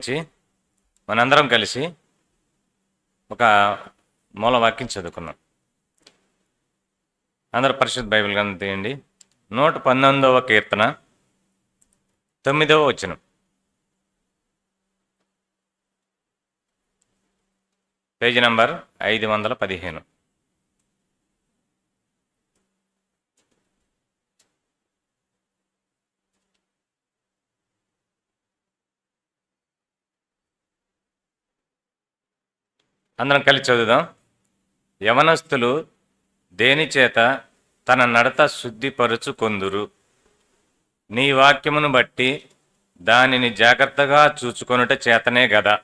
వచ్చి మనందరం కలిసి ఒక మూల వాక్యం చదువుకున్నాం. అందరూ పరిశుద్ధ బైబిల్ గ్రంథం తీయండి. నూట పంతొమ్మిదవ కీర్తన తొమ్మిదవ వచనం. పేజీ నంబర్ ఐదు వందల పదిహేను. అందరం కలిసి చదువుదాం. యవనస్తులు దేనిచేత తన నడత శుద్ధిపరుచుకొందురు నీ వాక్యమును బట్టి దానిని జాగ్రత్తగా చూచుకొనుట చేతనే గదా.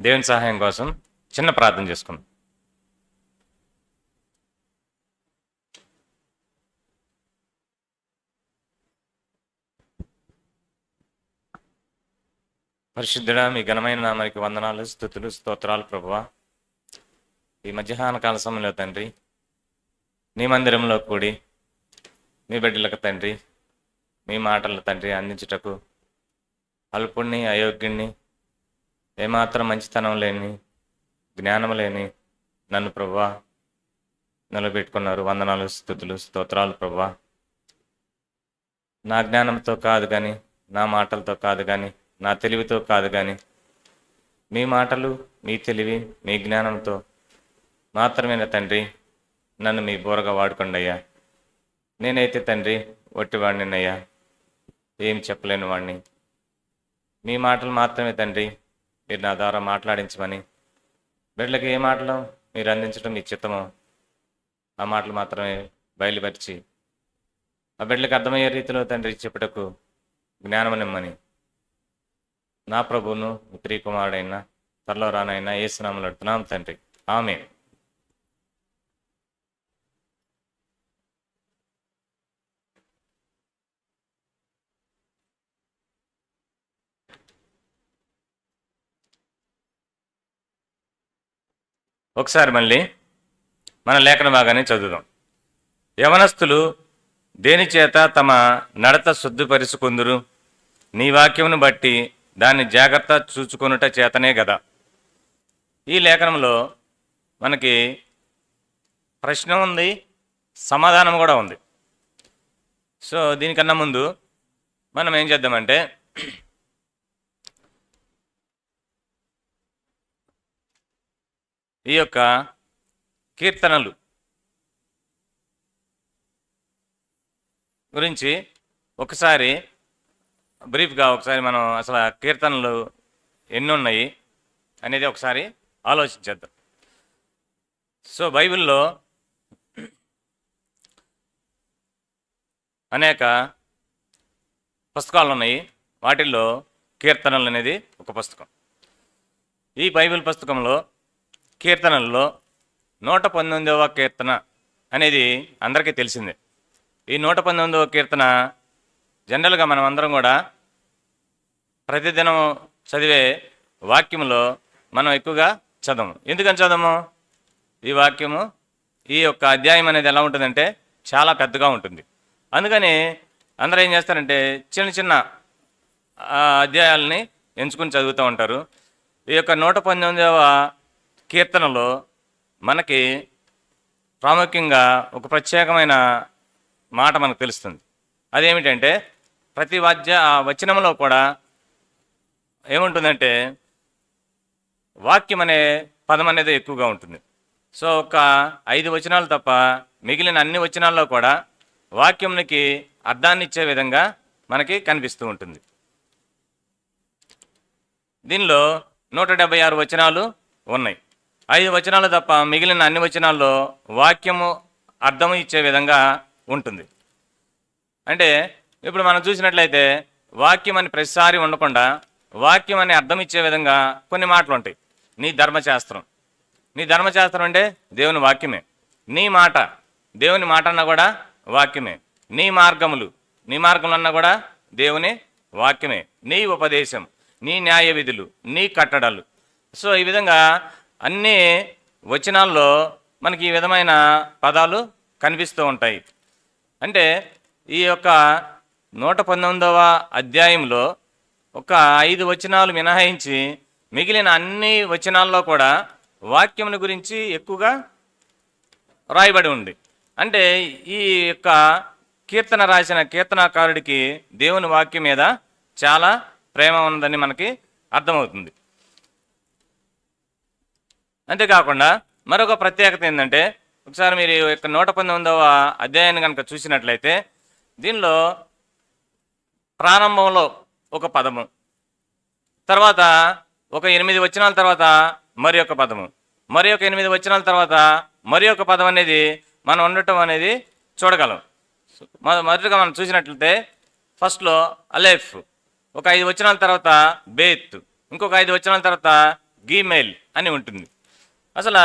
దేవుని సహాయం కోసం చిన్న ప్రార్థన చేసుకుందాం. పరిశుద్ధుడా మీ ఘనమైన నామానికి వందనాలు స్థుతులు స్తోత్రాలు ప్రభువ. ఈ మధ్యాహ్న కాల సమయంలో తండ్రి నీ మందిరంలో కూడి మీ బిడ్డలకు తండ్రి మీ మాటలు తండ్రి అందించుటకు అల్పుణ్ణి అయోగ్యుణ్ణి ఏమాత్రం మంచితనం లేని జ్ఞానం లేని నన్ను ప్రభువ నిలబెట్టుకున్నారు. వందనాలు స్థుతులు స్తోత్రాలు ప్రభువ. నా జ్ఞానంతో కాదు కానీ నా మాటలతో కాదు కానీ నా తెలివితో కాదు కానీ మీ మాటలు మీ తెలివి మీ జ్ఞానంతో మాత్రమే తండ్రి? నన్ను మీ బోరగా వాడుకోండి అయ్యా నేనైతే తండ్రి ఒట్టివాడినయ్యా ఏం చెప్పలేని వాడిని మీ మాటలు మాత్రమే తండ్రి. మీరు నా ద్వారా మాట్లాడించమని. బిడ్డలకు ఏ మాటలు? మీరు అందించడం మీ చిత్తమో. ఆ మాటలు మాత్రమే బయలుపరిచి. ఆ బిడ్డలకు అర్థమయ్యే రీతిలో తండ్రి చెప్పుటకు జ్ఞానమనిమ్మని నా ప్రభువును మీ ప్రియకుమారుడైన త్వరలో రానైనా ఏసునామలు అడుగుతున్నాం తండ్రి. ఆమె ఒకసారి మళ్ళీ మన లేఖన భాగాన్ని చదువుదాం. యవనస్తులు దేని చేత తమ నడత శుద్ధిపరుచుకుందురు? నీ వాక్యమును బట్టి దాన్ని జాగ్రత్త చూచుకొనుట చేతనే కదా ఈ లేఖనంలో మనకి ప్రశ్న ఉంది సమాధానం కూడా ఉంది. సో దీనికన్నా ముందు మనం ఏం చేద్దామంటే ఈ యొక్క కీర్తనలు గురించి ఒకసారి బ్రీఫ్గా ఒకసారి మనం అసలు కీర్తనలు ఎన్ని ఉన్నాయి అనేది ఒకసారి ఆలోచించేద్దాం. సో బైబిల్లో అనేక పుస్తకాలు ఉన్నాయి. వాటిల్లో కీర్తనలు అనేది ఒక పుస్తకం. ఈ బైబిల్ పుస్తకంలో కీర్తనల్లో నూట పంతొమ్మిదవ కీర్తన అనేది అందరికీ తెలిసిందే. ఈ నూట పంతొమ్మిదవ కీర్తన జనరల్గా మనం అందరం కూడా ప్రతిదినం చదివే వాక్యంలో మనం ఎక్కువగా చదవము. ఎందుకని చదవము? ఈ వాక్యము ఈ యొక్క అధ్యాయం అనేది ఎలా ఉంటుందంటే చాలా పెద్దగా ఉంటుంది. అందుకని అందరూ ఏం చేస్తారంటే చిన్న చిన్న అధ్యాయాలని ఎంచుకుని చదువుతూ ఉంటారు. ఈ యొక్క నూట పంతొమ్మిదవ కీర్తనలో మనకి ప్రాముఖ్యంగా ఒక ప్రత్యేకమైన మాట మనకు తెలుస్తుంది. అదేమిటంటే ప్రతి వాద్య ఆ వచనంలో కూడా ఏముంటుందంటే వాక్యం అనే పదం అనేది ఎక్కువగా ఉంటుంది. సో ఒక ఐదు వచనాలు తప్ప మిగిలిన అన్ని వచనాల్లో కూడా వాక్యంకి అర్థాన్ని ఇచ్చే విధంగా మనకి కనిపిస్తూ ఉంటుంది. దీనిలో నూట డెబ్బై ఆరు వచనాలు ఉన్నాయి. ఐదు వచనాలు తప్ప మిగిలిన అన్ని వచనాల్లో వాక్యము అర్థం ఇచ్చే విధంగా ఉంటుంది. అంటే ఇప్పుడు మనం చూసినట్లయితే వాక్యం అని ప్రతిసారి ఉండకుండా వాక్యం అని అర్థం ఇచ్చే విధంగా కొన్ని మాటలు ఉంటాయి. నీ ధర్మశాస్త్రం. నీ ధర్మశాస్త్రం అంటే దేవుని వాక్యమే. నీ మాట. దేవుని మాట అన్నా కూడా వాక్యమే. నీ మార్గములు. నీ మార్గములు అన్నా కూడా దేవుని వాక్యమే. నీ ఉపదేశం. నీ న్యాయ విధులు. నీ కట్టడలు. సో ఈ విధంగా అన్ని వచనాల్లో మనకి ఈ విధమైన పదాలు కనిపిస్తూ ఉంటాయి. అంటే ఈ యొక్క నూట పంతొమ్మిదవ అధ్యాయంలో ఒక ఐదు వచనాలు మినహాయించి మిగిలిన అన్ని వచనాల్లో కూడా వాక్యముల గురించి ఎక్కువగా రాయబడి ఉంది. అంటే ఈ యొక్క కీర్తన రాసిన కీర్తనాకారుడికి దేవుని వాక్యం మీద చాలా ప్రేమ ఉందని మనకి అర్థమవుతుంది. అంతేకాకుండా మరొక ప్రత్యేకత ఏంటంటే ఒకసారి మీరు యొక్క నూట పంతొమ్మిదవ అధ్యాయాన్ని కనుక చూసినట్లయితే దీనిలో ప్రారంభంలో ఒక పదము. తర్వాత ఒక ఎనిమిది వచనాల తర్వాత మరి ఒక పదము. మరి ఒక ఎనిమిది వచనాల తర్వాత మరి ఒక పదం అనేది మనం ఉండటం అనేది చూడగలం. మొదటిగా మొదటగా మనం చూసినట్లయితే ఫస్ట్లో అలేఫ్ ఒక ఐదు వచనాల తర్వాత బేత్ ఇంకొక ఐదు వచనాల తర్వాత గీమెయిల్ అని ఉంటుంది. అసలు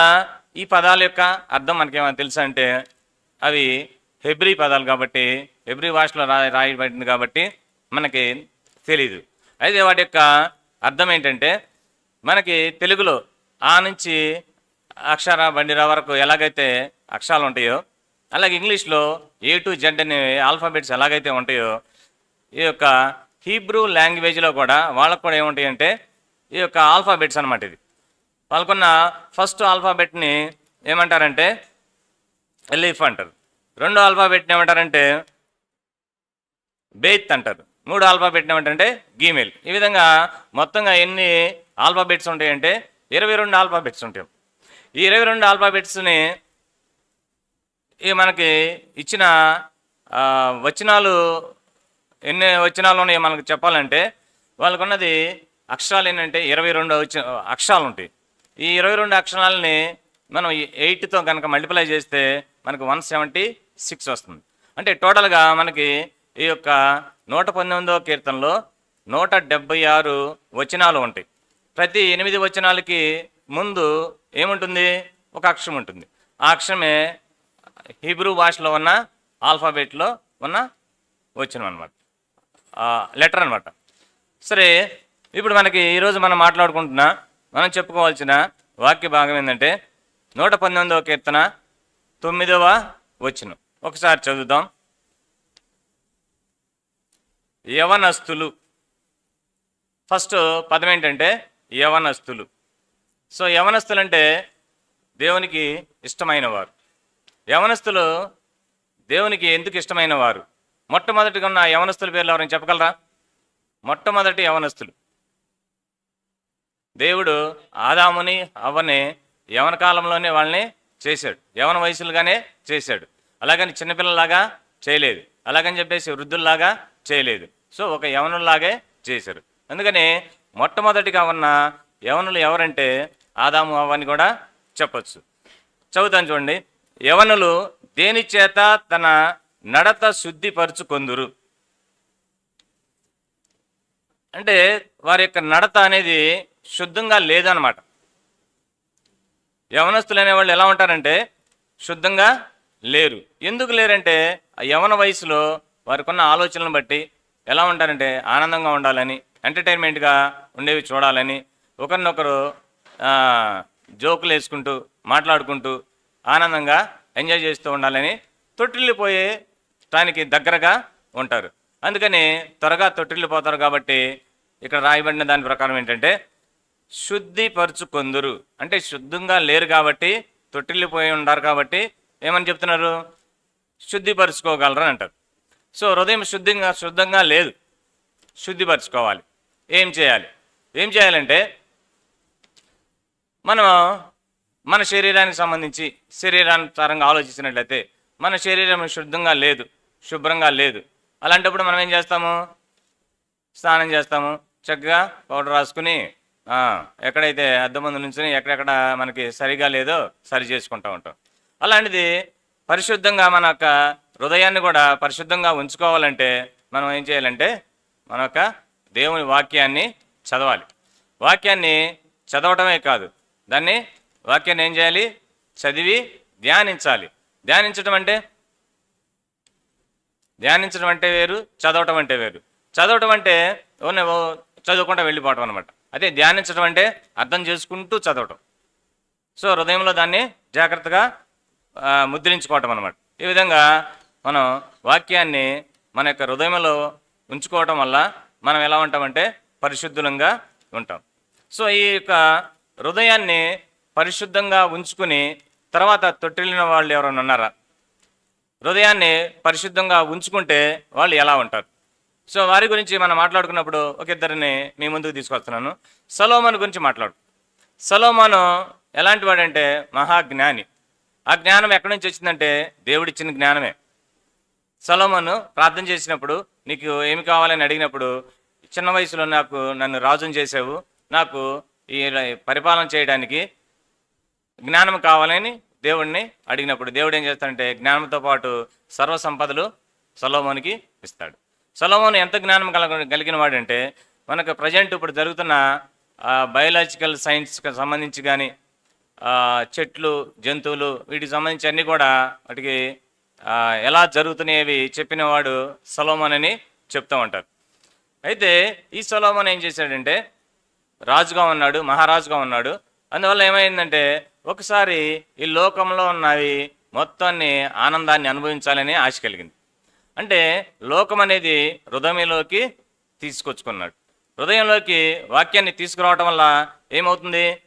ఈ పదాల యొక్క అర్థం మనకేమైనా తెలుసా అంటే అవి హెబ్రీ పదాలు కాబట్టి హెబ్రీ భాషలో రా రాయబడింది కాబట్టి మనకి తెలీదు. అయితే వాటి యొక్క అర్థం ఏంటంటే మనకి తెలుగులో ఆ నుంచి అక్షర బండిరా వరకు ఎలాగైతే అక్షరాలు ఉంటాయో అలాగే ఇంగ్లీష్లో ఏ టు జెడ్ అనే ఆల్ఫాబెట్స్ ఎలాగైతే ఉంటాయో ఈ యొక్క హీబ్రూ లాంగ్వేజ్లో కూడా వాళ్ళకు కూడా ఏముంటాయి అంటే ఈ యొక్క ఆల్ఫాబెట్స్ అనమాట ఇది. వాళ్ళకున్న ఫస్ట్ ఆల్ఫాబెట్ని ఏమంటారంటే ఎలిఫ్ అంటారు. రెండో ఆల్ఫాబెట్ని ఏమంటారంటే బేత్ అంటారు. మూడు ఆల్ఫాబెట్ని ఏమిటంటే గీమెయిల్ ఈ విధంగా మొత్తంగా ఎన్ని ఆల్ఫాబెట్స్ ఉంటాయంటే ఇరవై రెండు ఆల్ఫాబెట్స్ ఉంటాయి. ఈ ఇరవై రెండు ఆల్ఫాబెట్స్ని ఈ మనకి ఇచ్చిన వచనాలు ఎన్ని వచనాలు ఉన్నాయో మనకు చెప్పాలంటే వాళ్ళకున్నది అక్షరాలు ఏంటంటే ఇరవై రెండు అక్షరాలు ఉంటాయి. ఈ ఇరవై రెండు అక్షరాలని మనం ఎయిట్తో కనుక మల్టిప్లై చేస్తే మనకు వన్ సెవెంటీ సిక్స్ వస్తుంది. అంటే టోటల్గా మనకి ఈ యొక్క నూట పంతొమ్మిదవ కీర్తనలో నూట డెబ్బై ఆరు వచనాలు ఉంటాయి. ప్రతి ఎనిమిది వచనాలకి ముందు ఏముంటుంది? ఒక అక్షరం ఉంటుంది. ఆ అక్షరమే హీబ్రూ భాషలో ఉన్న ఆల్ఫాబెట్లో ఉన్న వచ్చిన అనమాట లెటర్ అనమాట సరే ఇప్పుడు మనకి ఈరోజు మనం మాట్లాడుకుంటున్న మనం చెప్పుకోవాల్సిన వాక్య భాగం ఏంటంటే నూట పంతొమ్మిదవ కీర్తన తొమ్మిదవ వచ్చిన ఒకసారి చదువుదాం. యవనస్తులు. ఫస్ట్ పదం ఏంటంటే యవనస్తులు. సో యవనస్తులు అంటే దేవునికి ఇష్టమైన వారు యవనస్తులు దేవునికి ఎందుకు ఇష్టమైన వారు మొట్టమొదటిగా ఉన్న యవనస్తుల పేర్లు ఎవరైనా చెప్పగలరా? మొట్టమొదటి యవనస్తులు. దేవుడు ఆదాముని అవ్వని యవన కాలంలోనే వాళ్ళని చేశాడు. యవన వయసులుగానే చేశాడు. అలాగని చిన్నపిల్లలాగా చేయలేదు. అలాగని చెప్పేసి వృద్ధుల్లాగా చేయలేదు. సో ఒక యవనుల్లాగే చేశారు. అందుకని మొట్టమొదటిగా ఉన్న యవనులు ఎవరంటే ఆదాము అవ్వని కూడా చెప్పచ్చు. చదువుతాను చూడండి. యవనులు దేని చేత తన నడత శుద్ధిపరుచుకొందురు? అంటే వారి యొక్క నడత అనేది శుద్ధంగా లేదనమాట. యవనస్తులు అనేవాళ్ళు ఎలా ఉంటారంటే శుద్ధంగా లేరు. ఎందుకు లేరంటే ఆ యవన వయసులో వారికున్న ఆలోచనలను బట్టి ఎలా ఉంటారంటే ఆనందంగా ఉండాలని ఎంటర్టైన్మెంట్గా ఉండేవి చూడాలని ఒకరినొకరు జోకులు వేసుకుంటూ మాట్లాడుకుంటూ ఆనందంగా ఎంజాయ్ చేస్తూ ఉండాలని తొట్టిల్లిపోయే దానికి దగ్గరగా ఉంటారు. అందుకని త్వరగా తొట్టిల్లిపోతారు కాబట్టి ఇక్కడ రాయబడిన దాని ప్రకారం ఏంటంటే శుద్ధిపరుచుకొందురు. అంటే శుద్ధంగా లేరు కాబట్టి తొట్టిల్లిపోయి ఉంటారు కాబట్టి ఏమని చెప్తున్నారు? శుద్ధిపరుచుకోగలరు అంటారు. సో హృదయం శుద్ధంగా శుద్ధంగా లేదు. శుద్ధిపరచుకోవాలి. ఏం చేయాలి? ఏం చేయాలంటే మనం మన శరీరానికి సంబంధించి శరీరానుసారంగా ఆలోచించినట్లయితే మన శరీరం శుద్ధంగా లేదు శుభ్రంగా లేదు. అలాంటప్పుడు మనం ఏం చేస్తాము? స్నానం చేస్తాము. చక్కగా పౌడర్ రాసుకుని ఎక్కడైతే అద్దం ముందు నుంచుని ఎక్కడెక్కడ మనకి సరిగా లేదో సరి చేసుకుంటూ ఉంటాం. అలాంటిది పరిశుద్ధంగా మన యొక్క హృదయాన్ని కూడా పరిశుద్ధంగా ఉంచుకోవాలంటే మనం ఏం చేయాలంటే మన యొక్క దేవుని వాక్యాన్ని చదవాలి. వాక్యాన్ని చదవటమే కాదు. దాన్ని వాక్యాన్ని ఏం చేయాలి? చదివి ధ్యానించాలి. ధ్యానించడం అంటే? ధ్యానించడం అంటే వేరు చదవటం అంటే వేరు. చదవటం అంటే ఓన్లీ చదువుకుంటూ వెళ్ళిపోవటం అనమాట అదే ధ్యానించడం అంటే అర్థం చేసుకుంటూ చదవటం. సో హృదయంలో దాన్ని జాగ్రత్తగా ముద్రించుకోవటం అనమాట ఈ విధంగా మనం వాక్యాన్ని మన యొక్క హృదయంలో ఉంచుకోవటం వల్ల మనం ఎలా ఉంటామంటే పరిశుద్ధులంగా ఉంటాం. సో ఈ యొక్క హృదయాన్ని పరిశుద్ధంగా ఉంచుకుని తర్వాత తొట్టిల్లిన వాళ్ళు ఎవరైనా ఉన్నారా? హృదయాన్ని పరిశుద్ధంగా ఉంచుకుంటే వాళ్ళు ఎలా ఉంటారు? సో వారి గురించి మనం మాట్లాడుకున్నప్పుడు ఒక ఇద్దరిని మీ ముందుకు తీసుకొస్తున్నాను. సలోమన్ గురించి మాట్లాడు. సలోమాను ఎలాంటి వాడంటే మహాజ్ఞాని. ఆ జ్ఞానం ఎక్కడి నుంచి వచ్చిందంటే దేవుడిచ్చిన జ్ఞానమే. సలోమను ప్రార్థన చేసినప్పుడు నీకు ఏమి కావాలని అడిగినప్పుడు చిన్న వయసులో నాకు నన్ను రాజుని చేసావు నాకు ఈ పరిపాలన చేయడానికి జ్ఞానం కావాలని దేవుడిని అడిగినప్పుడు దేవుడు ఏం చేస్తాడంటే జ్ఞానంతో పాటు సర్వ సంపదలు సలోమోనికి ఇస్తాడు. సలోమోను ఎంత జ్ఞానం కలగ కలిగిన వాడంటే మనకు ప్రజెంట్ ఇప్పుడు జరుగుతున్న బయలాజికల్ సైన్స్కి సంబంధించి కానీ చెట్లు జంతువులు వీటికి సంబంధించి అన్నీ కూడా వాటికి ఎలా జరుగుతున్నాయి చెప్పినవాడు సలోమన్ అని చెప్తూ ఉంటారు. అయితే ఈ సొలోమన్ ఏం చేశాడంటే రాజుగా ఉన్నాడు మహారాజుగా ఉన్నాడు. అందువల్ల ఏమైందంటే ఒకసారి ఈ లోకంలో ఉన్నవి మొత్తాన్ని ఆనందాన్ని అనుభవించాలని ఆశ కలిగింది. అంటే లోకం అనేది హృదయంలోకి తీసుకొచ్చుకున్నాడు. హృదయంలోకి వాక్యాన్ని తీసుకురావటం వల్ల ఏమవుతుంది?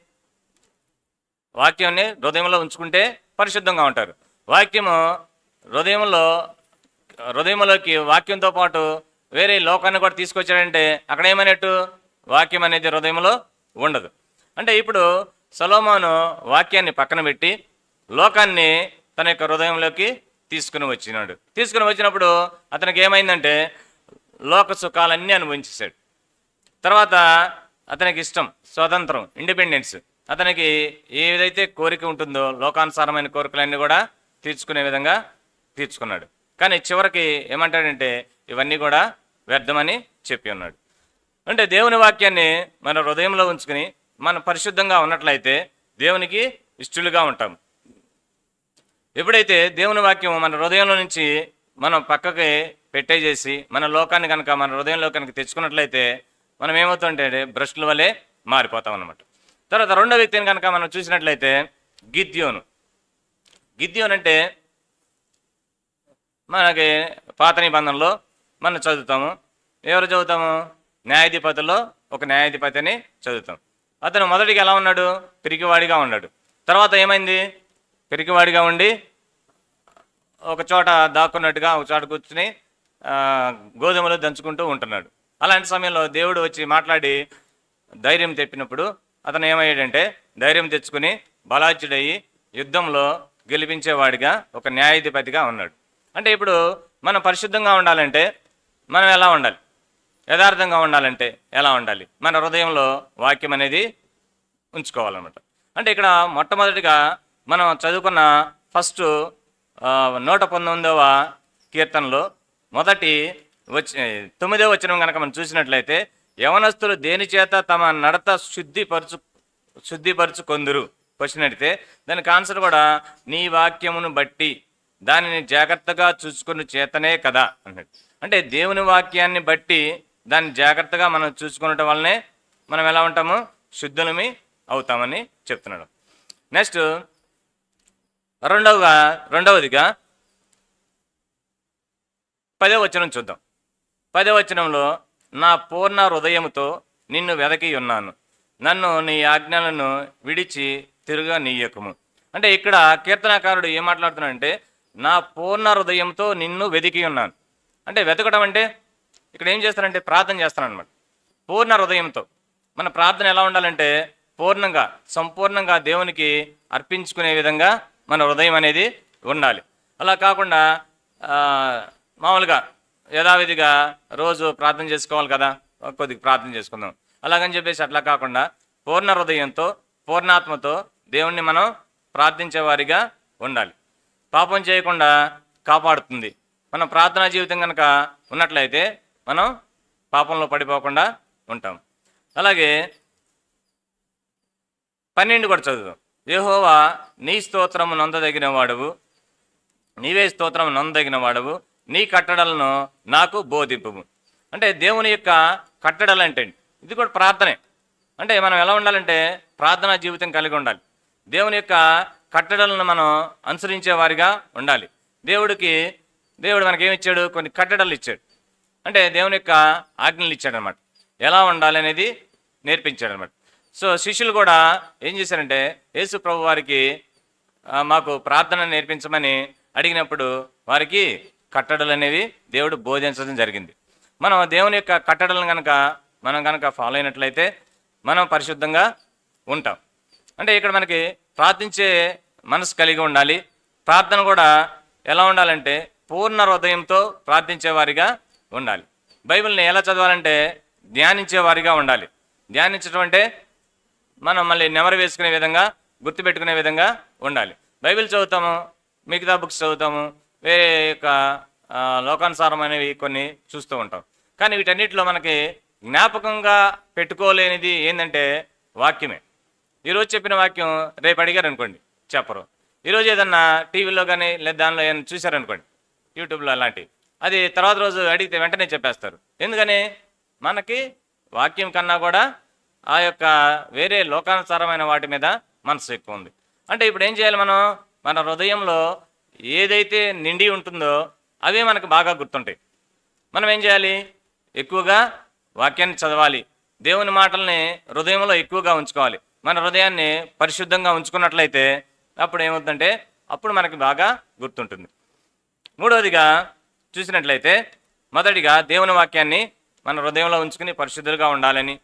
వాక్యాన్ని హృదయంలో ఉంచుకుంటే పరిశుద్ధంగా ఉంటారు. వాక్యము హృదయంలో హృదయంలోకి వాక్యంతో పాటు వేరే లోకాన్ని కూడా తీసుకొచ్చాడంటే అక్కడ ఏమైనట్టు? వాక్యం అనేది హృదయంలో ఉండదు. అంటే ఇప్పుడు సలోమాను వాక్యాన్ని పక్కన పెట్టి లోకాన్ని తన యొక్క హృదయంలోకి తీసుకుని వచ్చినాడు. తీసుకుని వచ్చినప్పుడు అతనికి ఏమైందంటే లోక సుఖాలన్నీ అనుభవించేశాడు. తర్వాత అతనికి ఇష్టం స్వతంత్రం ఇండిపెండెన్స్ అతనికి ఏదైతే కోరిక ఉంటుందో లోకానుసారమైన కోరికలన్నీ కూడా తీర్చుకునే విధంగా తీర్చుకున్నాడు. కానీ చివరికి ఏమంటాడంటే ఇవన్నీ కూడా వ్యర్థమని చెప్పి ఉన్నాడు. అంటే దేవుని వాక్యాన్ని మన హృదయంలో ఉంచుకుని మనం పరిశుద్ధంగా ఉన్నట్లయితే దేవునికి ఇష్టలుగా ఉంటాం. ఎప్పుడైతే దేవుని వాక్యం మన హృదయంలో నుంచి మనం పక్కకి పెట్టేసేసి మన లోకాన్ని కనుక మన హృదయంలో కనుక తెచ్చుకున్నట్లయితే మనం ఏమవుతుంటే బ్రష్ల వలె మారిపోతాం అన్నమాట. తర్వాత రెండో వ్యక్తిని కనుక మనం చూసినట్లయితే గిద్యోను. గిద్యోన్ అంటే మనకి పాత నిబంధనలో మనం చదువుతాము. ఎవరు చదువుతాము? న్యాయాధిపతిలో ఒక న్యాయాధిపతిని చదువుతాం. అతను మొదటిగా ఎలా ఉన్నాడు? పిరికివాడిగా ఉన్నాడు. తర్వాత ఏమైంది? పిరికివాడిగా ఉండి ఒక చోట దాక్కున్నట్టుగా ఒక చోట కూర్చుని గోధుమలు దంచుకుంటూ ఉంటున్నాడు. అలాంటి సమయంలో దేవుడు వచ్చి మాట్లాడి ధైర్యం తెప్పినప్పుడు అతను ఏమయ్యాడంటే ధైర్యం తెచ్చుకుని బలాచుడయ్యి యుద్ధంలో గెలిపించేవాడిగా ఒక న్యాయాధిపతిగా ఉన్నాడు. అంటే ఇప్పుడు మనం పరిశుద్ధంగా ఉండాలంటే మనం ఎలా ఉండాలి? యథార్థంగా ఉండాలంటే ఎలా ఉండాలి? మన హృదయంలో వాక్యం అనేది ఉంచుకోవాలన్నమాట. అంటే ఇక్కడ మొట్టమొదటిగా మనం చదువుకున్న ఫస్ట్ నూట పంతొమ్మిదవ కీర్తనలో మొదటి వచ్చి తొమ్మిదో వచ్చిన కనుక మనం చూసినట్లయితే యవనస్తులు దేని చేత తమ నడత శుద్ధిపరచు శుద్ధిపరచుకొందురు? క్వశ్చన్ అడిగితే దానికి ఆన్సర్ కూడా నీ వాక్యమును బట్టి దానిని జాగ్రత్తగా చూసుకుని చేతనే కదా అన్నట్టు అంటే దేవుని వాక్యాన్ని బట్టి దాన్ని జాగ్రత్తగా మనం చూసుకునటం వల్లనే మనం ఎలా ఉంటాము? శుద్ధులమి అవుతామని చెప్తున్నాడు. నెక్స్ట్ రెండవగా రెండవదిగా పదో వచనం చూద్దాం. పదవచనంలో నా పూర్ణ హృదయముతో నిన్ను వెదకి ఉన్నాను. నన్ను నీ ఆజ్ఞలను విడిచి తిరుగా నీయకము. అంటే ఇక్కడ కీర్తనాకారుడు ఏం మాట్లాడుతున్నాడంటే నా పూర్ణ హృదయంతో నిన్ను వెతికి ఉన్నాను. అంటే వెతకడం అంటే ఇక్కడ ఏం చేస్తారంటే ప్రార్థన చేస్తాను అనమాట పూర్ణ హృదయంతో మన ప్రార్థన ఎలా ఉండాలంటే పూర్ణంగా సంపూర్ణంగా దేవునికి అర్పించుకునే విధంగా మన హృదయం అనేది ఉండాలి. అలా కాకుండా మామూలుగా యథావిధిగా రోజు ప్రార్థన చేసుకోవాలి కదా? కొద్దిగా ప్రార్థన చేసుకుందాం. అలాగని చెప్పేసి అట్లా కాకుండా పూర్ణ హృదయంతో పూర్ణాత్మతో దేవుణ్ణి మనం ప్రార్థించేవారిగా ఉండాలి. పాపం చేయకుండా కాపాడుతుంది. మన ప్రార్థనా జీవితం కనుక ఉన్నట్లయితే మనం పాపంలో పడిపోకుండా ఉంటాం. అలాగే పన్నెండు కూడా చదువు యహోవా నీ స్తోత్రము నొందదగిన వాడవు నీవే స్తోత్రం నొందదగిన వాడవు నీ కట్టడలను నాకు బోధింపు అంటే దేవుని యొక్క కట్టడలు అంటే ఇది కూడా ప్రార్థనే. అంటే మనం ఎలా ఉండాలంటే ప్రార్థనా జీవితం కలిగి ఉండాలి. దేవుని యొక్క కట్టడలను మనం అనుసరించే వారిగా ఉండాలి. దేవుడికి దేవుడు మనకి ఏమి ఇచ్చాడు కొన్ని కట్టడలు ఇచ్చాడు. అంటే దేవుని యొక్క ఆజ్ఞలు ఇచ్చాడు అనమాట ఎలా ఉండాలి అనేది నేర్పించాడనమాట. సో శిష్యులు కూడా ఏం చేశారంటే యేసు ప్రభు వారికి మాకు ప్రార్థన నేర్పించమని అడిగినప్పుడు వారికి కట్టడలు అనేవి దేవుడు బోధించడం జరిగింది. మనం దేవుని యొక్క కట్టడలను కనుక మనం కనుక ఫాలో అయినట్లయితే మనం పరిశుద్ధంగా ఉంటాం. అంటే ఇక్కడ మనకి ప్రార్థించే మనసు కలిగి ఉండాలి. ప్రార్థన కూడా ఎలా ఉండాలంటే పూర్ణ హృదయంతో ప్రార్థించేవారిగా ఉండాలి. బైబిల్ని ఎలా చదవాలంటే ధ్యానించే వారిగా ఉండాలి. ధ్యానించడం అంటే మనం మళ్ళీ నెమరు వేసుకునే విధంగా గుర్తుపెట్టుకునే విధంగా ఉండాలి. బైబిల్ చదువుతాము మిగతా బుక్స్ చదువుతాము వేరే యొక్క లోకానుసారమైనవి కొన్ని చూస్తూ ఉంటాం. కానీ వీటన్నిటిలో మనకి జ్ఞాపకంగా పెట్టుకోలేనిది ఏంటంటే వాక్యమే. ఈరోజు చెప్పిన వాక్యం రేపు అడిగారు అనుకోండి చెప్పరు ఈరోజు ఏదన్నా టీవీలో కానీ లేదా దానిలో ఏమైనా చూశారనుకోండి యూట్యూబ్లో అలాంటివి అది తర్వాత రోజు అడిగితే వెంటనే చెప్పేస్తారు. ఎందుకని? మనకి వాక్యం కన్నా కూడా ఆ యొక్క వేరే లోకానుసారమైన వాటి మీద మనసు ఎక్కువ ఉంది. అంటే ఇప్పుడు ఏం చేయాలి మనం? మన హృదయంలో ఏదైతే నిండి ఉంటుందో అవే మనకు బాగా గుర్తుంటాయి. మనం ఏం చేయాలి? ఎక్కువగా వాక్యాన్ని చదవాలి. దేవుని మాటల్ని హృదయంలో ఎక్కువగా ఉంచుకోవాలి. మన హృదయాన్ని పరిశుద్ధంగా ఉంచుకున్నట్లయితే అప్పుడు ఏమవుతుందంటే అప్పుడు మనకి బాగా గుర్తుంటుంది. మూడవదిగా చూసినట్లయితే మొదటిగా దేవుని వాక్యాన్ని మన హృదయంలో ఉంచుకుని పరిశుద్ధులుగా ఉండాలని.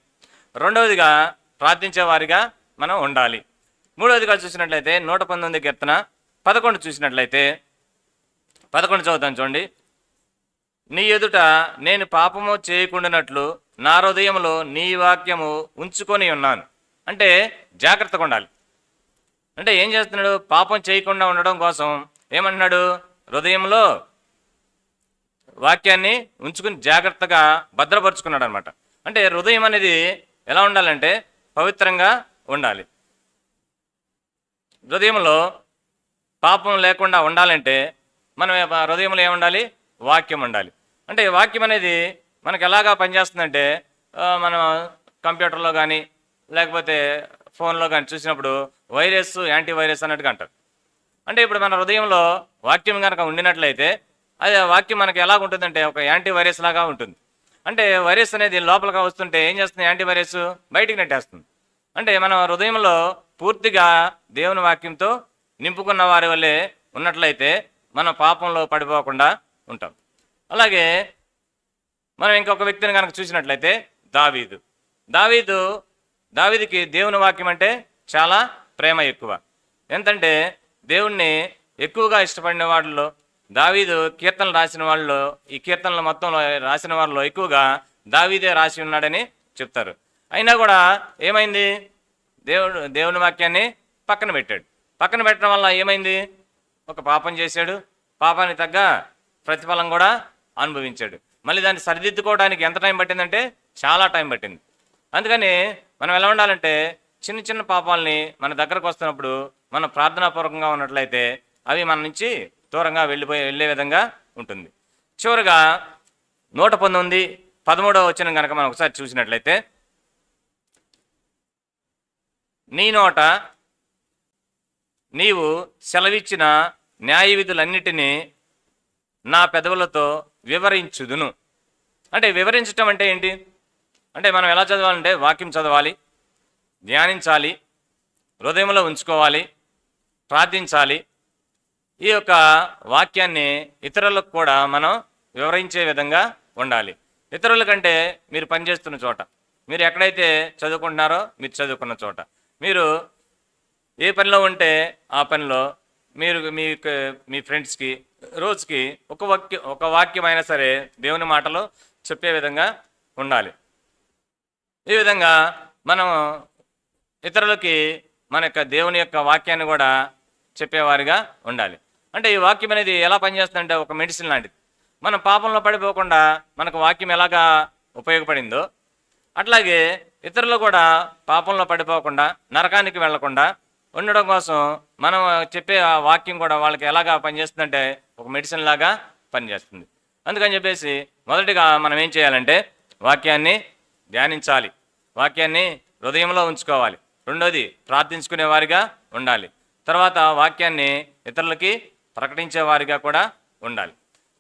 రెండవదిగా ప్రార్థించే వారిగా మనం ఉండాలి. మూడవదిగా చూసినట్లయితే నూట పంతొమ్మిది కీర్తన పదకొండు చూసినట్లయితే పదకొండు చదువుతాను చూడండి. నీ ఎదుట నేను పాపము చేయకుండానట్లు నా హృదయంలో నీ వాక్యము ఉంచుకొని ఉన్నాను. అంటే జాగ్రత్తగా ఉండాలి. అంటే ఏం చేస్తున్నాడు? పాపం చేయకుండా ఉండడం కోసం ఏమంటున్నాడు? హృదయంలో వాక్యాన్ని ఉంచుకుని జాగ్రత్తగా భద్రపరుచుకున్నాడు అనమాట అంటే హృదయం అనేది ఎలా ఉండాలంటే పవిత్రంగా ఉండాలి. హృదయంలో పాపం లేకుండా ఉండాలంటే మనం హృదయంలో ఏముండాలి? వాక్యం ఉండాలి. అంటే ఈ వాక్యం అనేది మనకు ఎలాగా పనిచేస్తుందంటే మనం కంప్యూటర్లో కానీ లేకపోతే ఫోన్లో కానీ చూసినప్పుడు వైరస్ యాంటీ వైరస్ అన్నట్టుగా అంటారు. అంటే ఇప్పుడు మన హృదయంలో వాక్యం కనుక ఉండినట్లయితే అది వాక్యం మనకి ఎలా ఉంటుందంటే ఒక యాంటీ వైరస్ లాగా ఉంటుంది. అంటే వైరస్ అనేది లోపలికి వస్తుంటే ఏం చేస్తుంది? యాంటీ వైరస్ బయటికి నెట్టేస్తుంది. అంటే మనం హృదయంలో పూర్తిగా దేవుని వాక్యంతో నింపుకున్న వారి వల్లే ఉన్నట్లయితే మనం పాపంలో పడిపోకుండా ఉంటాం. అలాగే మనం ఇంకొక వ్యక్తిని కనుక చూసినట్లయితే దావీదు. దావీదు దావీదుకి దేవుని వాక్యం అంటే చాలా ప్రేమ ఎక్కువ. ఎంతంటే దేవుణ్ణి ఎక్కువగా ఇష్టపడిన వాళ్ళలో దావీదు కీర్తనలు రాసిన వాళ్ళలో ఈ కీర్తనలు మొత్తంలో రాసిన వాళ్ళలో ఎక్కువగా దావీదే రాసి ఉన్నాడని చెప్తారు. అయినా కూడా ఏమైంది? దేవుడు దేవుని వాక్యాన్ని పక్కన పెట్టాడు. పక్కన పెట్టడం వల్ల ఏమైంది? ఒక పాపం చేశాడు. పాపానికి తగ్గ ప్రతిఫలం కూడా అనుభవించాడు. మళ్ళీ దాన్ని సరిదిద్దుకోవడానికి ఎంత టైం పట్టిందంటే చాలా టైం పట్టింది. అందుకని మనం ఎలా ఉండాలంటే చిన్న చిన్న పాపాలని మన దగ్గరకు వస్తున్నప్పుడు మనం ప్రార్థనాపూర్వకంగా ఉన్నట్లయితే అవి మన నుంచి దూరంగా వెళ్ళిపోయి వెళ్ళే విధంగా ఉంటుంది. చివరిగా నూట పంతొమ్మిది పదమూడవ వచ్చిన కనుక మనం ఒకసారి చూసినట్లయితే నీ నోట నీవు సెలవిచ్చిన న్యాయ విధులన్నిటినీ నా పెదవులతో వివరించుదును. అంటే వివరించటం అంటే ఏంటి? అంటే మనం ఎలా చదవాలంటే వాక్యం చదవాలి ధ్యానించాలి హృదయంలో ఉంచుకోవాలి ప్రార్థించాలి. ఈ యొక్క వాక్యాన్ని ఇతరులకు కూడా మనం వివరించే విధంగా ఉండాలి. ఇతరుల కంటే మీరు పనిచేస్తున్న చోట మీరు ఎక్కడైతే చదువుకుంటున్నారో మీరు చదువుకున్న చోట. మీరు ఏ పనిలో ఉంటే ఆ పనిలో మీరు మీ మీ ఫ్రెండ్స్కి రోజుకి ఒక వాక్య ఒక వాక్యం అయినా సరే దేవుని మాటలు చెప్పే విధంగా ఉండాలి. ఈ విధంగా మనం ఇతరులకి మన యొక్క దేవుని యొక్క వాక్యాన్ని కూడా చెప్పేవారిగా ఉండాలి. అంటే ఈ వాక్యం అనేది ఎలా పనిచేస్తుందంటే ఒక మెడిసిన్ లాంటిది. మనం పాపంలో పడిపోకుండా మనకు వాక్యం ఎలాగా ఉపయోగపడిందో అట్లాగే ఇతరులు కూడా పాపంలో పడిపోకుండా నరకానికి వెళ్ళకుండా ఉండడం కోసం మనం చెప్పే ఆ వాక్యం కూడా వాళ్ళకి ఎలాగా పనిచేస్తుందంటే ఒక మెడిసిన్ లాగా పనిచేస్తుంది. అందుకని చెప్పేసి మొదటిగా మనం ఏం చేయాలంటే వాక్యాన్ని ధ్యానించాలి. వాక్యాన్ని హృదయంలో ఉంచుకోవాలి. రెండోది ప్రార్థించుకునే వారిగా ఉండాలి. తర్వాత వాక్యాన్ని ఇతరులకి ప్రకటించే వారిగా కూడా ఉండాలి.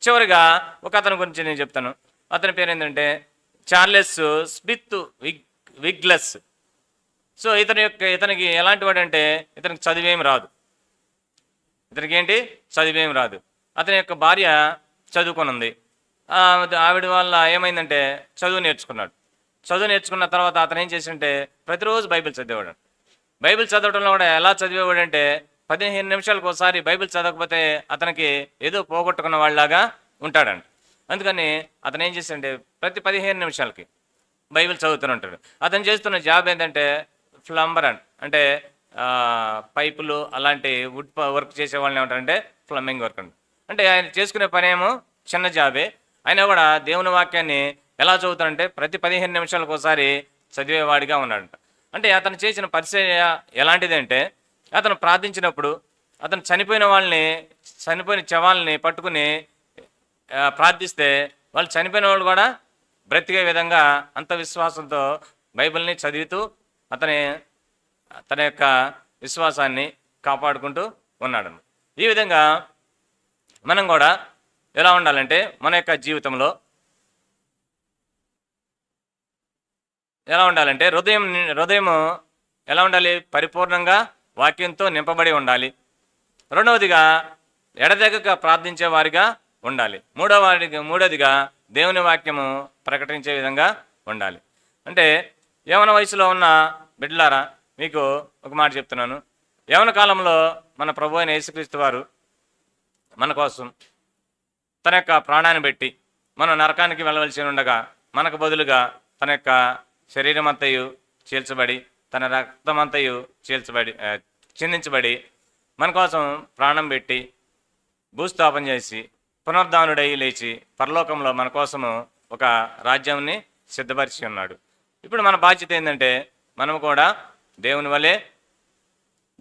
చివరిగా ఒక అతని గురించి నేను చెప్తాను. అతని పేరు ఏంటంటే Charles Smith wig Wiggles. So ఇతని యొక్క ఇతనికి ఎలాంటి వాడంటే ఇతనికి చదివేం రాదు. ఇతనికి ఏంటి చదివేం రాదు. అతని యొక్క భార్య చదువుకొని ఆవిడ వల్ల ఏమైందంటే చదువు నేర్చుకున్నాడు. చదువు నేర్చుకున్న తర్వాత అతను ఏం చేసింటే ప్రతిరోజు బైబిల్ చదివేవాడు. బైబిల్ చదవడంలో కూడా ఎలా చదివేవాడంటే పదిహేను నిమిషాలకు ఒకసారి బైబిల్ చదవకపోతే అతనికి ఏదో పోగొట్టుకున్న వాళ్ళలాగా ఉంటాడంట. అందుకని అతను ఏం చేసిండే ప్రతి పదిహేను నిమిషాలకి బైబిల్ చదువుతూనే ఉంటాడు. అతను చేస్తున్న జాబ్ ఏంటంటే ప్లంబర్ అండ్ అంటే పైపులు అలాంటి వుడ్ వర్క్ చేసే వాళ్ళని ఏమంటారంటే ప్లంబింగ్ వర్క్ అండి. అంటే ఆయన చేసుకునే పని ఏమో చిన్న జాబే. అయినా కూడా దేవుని వాక్యాన్ని ఎలా చదువుతాడంటే ప్రతి పదిహేను నిమిషాలకు ఒకసారి చదివేవాడిగా ఉన్నాడంట. అంటే అతను చేసిన పరిచయ ఎలాంటిదంటే అతను ప్రార్థించినప్పుడు అతను చనిపోయిన వాళ్ళని చనిపోయిన చవాల్ని పట్టుకుని ప్రార్థిస్తే వాళ్ళు చనిపోయిన వాళ్ళు కూడా బ్రతికే విధంగా అంత విశ్వాసంతో బైబిల్ని చదువుతూ అతని తన యొక్క విశ్వాసాన్ని కాపాడుకుంటూ ఉన్నాడు. ఈ విధంగా మనం కూడా ఎలా ఉండాలంటే మన యొక్క జీవితంలో ఎలా ఉండాలంటే హృదయం హృదయము హృదయం ఎలా ఉండాలి? పరిపూర్ణంగా వాక్యంతో నింపబడి ఉండాలి. రెండవదిగా ఎడదెగక ప్రార్థించే వారిగా ఉండాలి. మూడవ వారికి మూడవదిగా దేవుని వాక్యము ప్రకటించే విధంగా ఉండాలి. అంటే యవన వయసులో ఉన్న బిడ్డలారా మీకు ఒక మాట చెప్తున్నాను. యవన కాలంలో మన ప్రభు అయిన యేసుక్రీస్తు వారు మన కోసం తన యొక్క ప్రాణాన్ని పెట్టి మనం నరకానికి వెళ్ళవలసి ఉండగా మనకు బదులుగా తన యొక్క శరీరం అంతయు చీల్చబడి తన రక్తం అంతయు చీల్చబడి చిందించబడి మన కోసం ప్రాణం పెట్టి భూస్థాపన చేసి పునర్ధానుడై లేచి పరలోకంలో మన కోసము ఒక రాజ్యాన్ని సిద్ధపరిచి ఉన్నాడు. ఇప్పుడు మన బాధ్యత ఏంటంటే మనం కూడా దేవుని వలె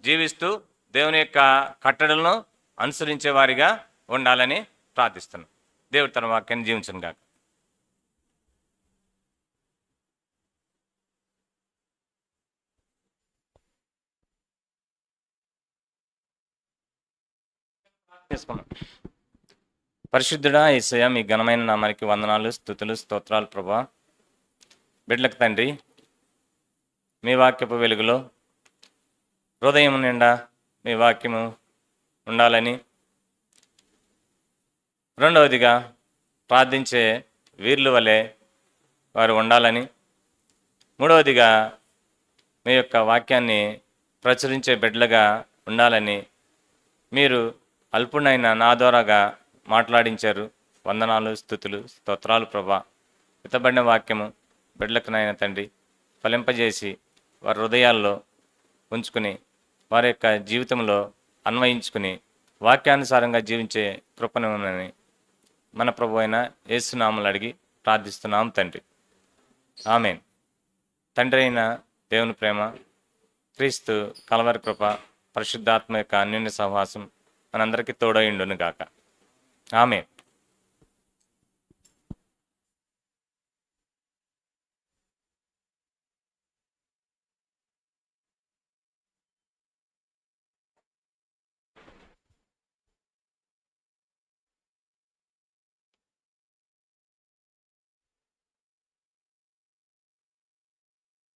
జీవిస్తూ దేవుని యొక్క కట్టడలను అనుసరించే వారిగా ఉండాలని ప్రార్థిస్తున్నాం. దేవుడు తన వాక్యాన్ని జీవించను కాక చేసుకున్నాం. పరిశుద్ధుడా ఏసయ్య మీ ఘనమైన నామానికి వందనాలు స్థుతులు స్తోత్రాలు ప్రభా. బిడ్డలకు తండ్రి మీ వాక్యపు వెలుగులో హృదయం నిండా మీ వాక్యము ఉండాలని రెండవదిగా ప్రార్థించే వీర్లు వలె వారు ఉండాలని మూడవదిగా మీ యొక్క వాక్యాన్ని ప్రచురించే బిడ్డలుగా ఉండాలని మీరు అల్పునైన నా ద్వారాగా మాట్లాడించారు. వందనాలు స్థుతులు స్తోత్రాలు ప్రభా. ఇతబడిన వాక్యము బిడ్డలకునైన తండ్రి ఫలింపజేసి వారి హృదయాల్లో ఉంచుకుని వారి యొక్క జీవితంలో అన్వయించుకుని వాక్యానుసారంగా జీవించే కృపణని మన ప్రభు అయిన యేసునామలు అడిగి ప్రార్థిస్తున్నాం తండ్రి. ఆమెన్. తండ్రి అయిన దేవుని ప్రేమ క్రీస్తు కలవరి కృప పరిశుద్ధాత్మ యొక్క అన్యోన్య సహవాసం మనందరికీ తోడైండును గాక ఆమె